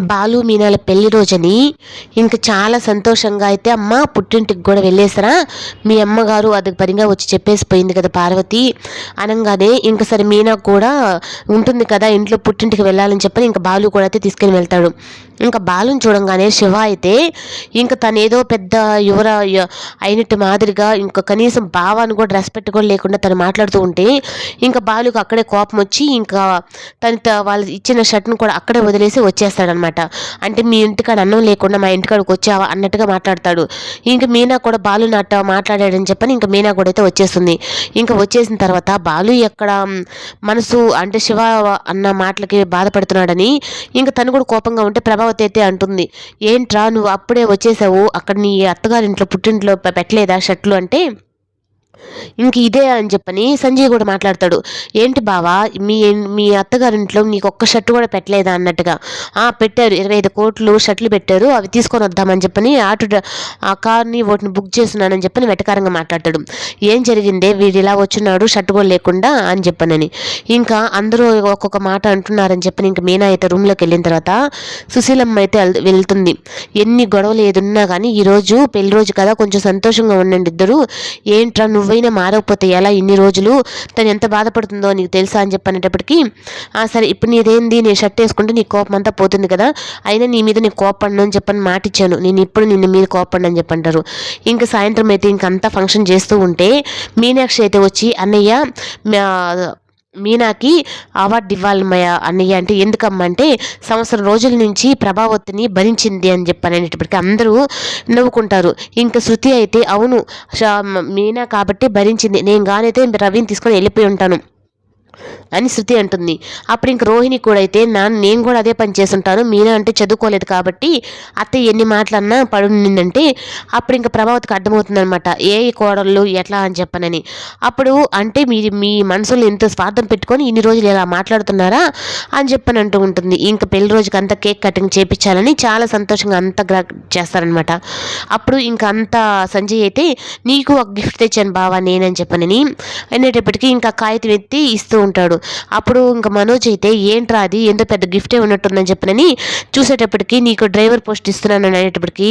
బాలు మీనాల పెళ్ళి రోజని ఇంకా చాలా సంతోషంగా అయితే అమ్మ పుట్టింటికి కూడా వెళ్ళేసరా. మీ అమ్మగారు అది పనిగా వచ్చి చెప్పేసి పోయింది కదా పార్వతి. అనగానే ఇంక సరే మీనా కూడా ఉంటుంది కదా ఇంట్లో పుట్టింటికి వెళ్ళాలని చెప్పని ఇంకా బాలు కూడా అయితే తీసుకెళ్ళి వెళ్తాడు. ఇంకా బాలుని చూడంగానే శివ అయితే ఇంకా తను ఏదో పెద్ద యువర అయినట్టు మాదిరిగా ఇంకా కనీసం భావాన్ని కూడా రెస్పెక్ట్ కూడా లేకుండా తను మాట్లాడుతూ ఉంటే ఇంకా బాలుకు అక్కడే కోపం వచ్చి ఇంకా తను వాళ్ళు ఇచ్చిన షర్ట్ను కూడా అక్కడే వదిలేసి వచ్చేస్తాడనమాట అంటే మీ ఇంటికాడ అన్నం లేకుండా మా ఇంటికాడికి వచ్చావా అన్నట్టుగా మాట్లాడతాడు. ఇంకా మీనా కూడా బాలు నాట మాట్లాడాడని చెప్పని ఇంకా మీనా కూడా అయితే వచ్చేస్తుంది. ఇంకా వచ్చేసిన తర్వాత బాలు ఎక్కడ మనసు అంటే శివ అన్న మాటలకి బాధపడుతున్నాడని ఇంకా తను కూడా కోపంగా ఉంటే ప్రభావతి అయితే అంటుంది. ఏంట్రా నువ్వు అప్పుడే వచ్చేసావు? అక్కడ నీ అత్తగారింట్లో పుట్టింట్లో పెట్టలేదా షర్ట్లు అంటే? ఇంక ఇదే అని చెప్పని సంజయ్ కూడా మాట్లాడతాడు. ఏంటి బావా మీ మీ అత్తగారింట్లో నీకు ఒక్క షర్ట్ కూడా పెట్టలేదా అన్నట్టుగా. ఆ పెట్టారు. ఇరవై ఐదు కోట్లు షర్ట్లు పెట్టారు. అవి తీసుకొని వద్దామని చెప్పని ఆటో ఆ కార్ని వాటిని బుక్ చేస్తున్నానని చెప్పని వెటకారంగా మాట్లాడతాడు. ఏం జరిగిందే? వీడు ఇలా వచ్చున్నాడు షర్ట్ కూడా లేకుండా అని చెప్పనని. ఇంకా అందరూ ఒక్కొక్క మాట అంటున్నారని చెప్పని ఇంకా మీనా అయితే రూమ్లోకి వెళ్ళిన తర్వాత సుశీలమ్మ అయితే వెళ్తుంది. ఎన్ని గొడవలు ఏదున్నా కానీ ఈరోజు పెళ్ళి రోజు కదా కొంచెం సంతోషంగా ఉండండి ఇద్దరు. ఏంట్రా నువ్వు నువ్వైనా మారకపోతే ఎలా ఇన్ని రోజులు తను ఎంత బాధపడుతుందో నీకు తెలుసా అని చెప్పనేటప్పటికీ సరే ఇప్పుడు నీదేంది? నేను షర్ట్ వేసుకుంటే నీ కోపం అంతా పోతుంది కదా. అయినా నీ మీద నీకు కోపడిను అని చెప్పని మాటిచ్చాను నేను ఇప్పుడు నిన్ను మీద కోపడిని అని చెప్పంటారు ఇంకా సాయంత్రం అయితే ఇంకంతా ఫంక్షన్ చేస్తూ ఉంటే మీనాక్షి అయితే వచ్చి అన్నయ్య మీనాకి అవార్డు ఇవ్వాలి అన్నయ్య అంటే ఎందుకమ్మంటే సంవత్సరం రోజుల నుంచి ప్రభావతిని భరించింది అని చెప్పనేటప్పటికీ అందరూ నవ్వుకుంటారు. ఇంకా శృతి అయితే అవును మీనా కాబట్టి భరించింది. నేను కానైతే రవిని తీసుకొని వెళ్ళిపోయి ఉంటాను. అని శృతి అంటుంది. అప్పుడు ఇంక రోహిణి కూడా అయితే నా నేను కూడా అదే పని చేస్తుంటాను. మీనా అంటే చదువుకోలేదు కాబట్టి అత్తయ్య ఎన్ని మాటలన్నా పడుందంటే అప్పుడు ఇంకా ప్రభావతికి అర్థమవుతుందనమాట ఏ కోడళ్ళు ఎట్లా అని చెప్పనని. అప్పుడు అంటే మీరు మీ మనసులో ఎంత స్వార్థం పెట్టుకొని ఇన్ని రోజులు ఇలా మాట్లాడుతున్నారా అని చెప్పని అంటూ ఉంటుంది. ఇంకా పెళ్ళి రోజుకి అంతా కేక్ కటింగ్ చేపించాలని చాలా సంతోషంగా అంత చేస్తారనమాట అప్పుడు ఇంకా అంత సంజయ్ అయితే నీకు ఒక గిఫ్ట్ తెచ్చాను బావా నేనని చెప్పనని అనేటప్పటికీ ఇంకా కాగితం ఎత్తి ఇస్తూ ఉంటాడు. అప్పుడు ఇంకా మనోజ్ అయితే ఏంట్రా అది? ఎంత పెద్ద గిఫ్టే ఉన్నట్టుందని చెప్పనని చూసేటప్పటికి నీకు డ్రైవర్ పోస్ట్ ఇస్తున్నాను అనేటప్పటికి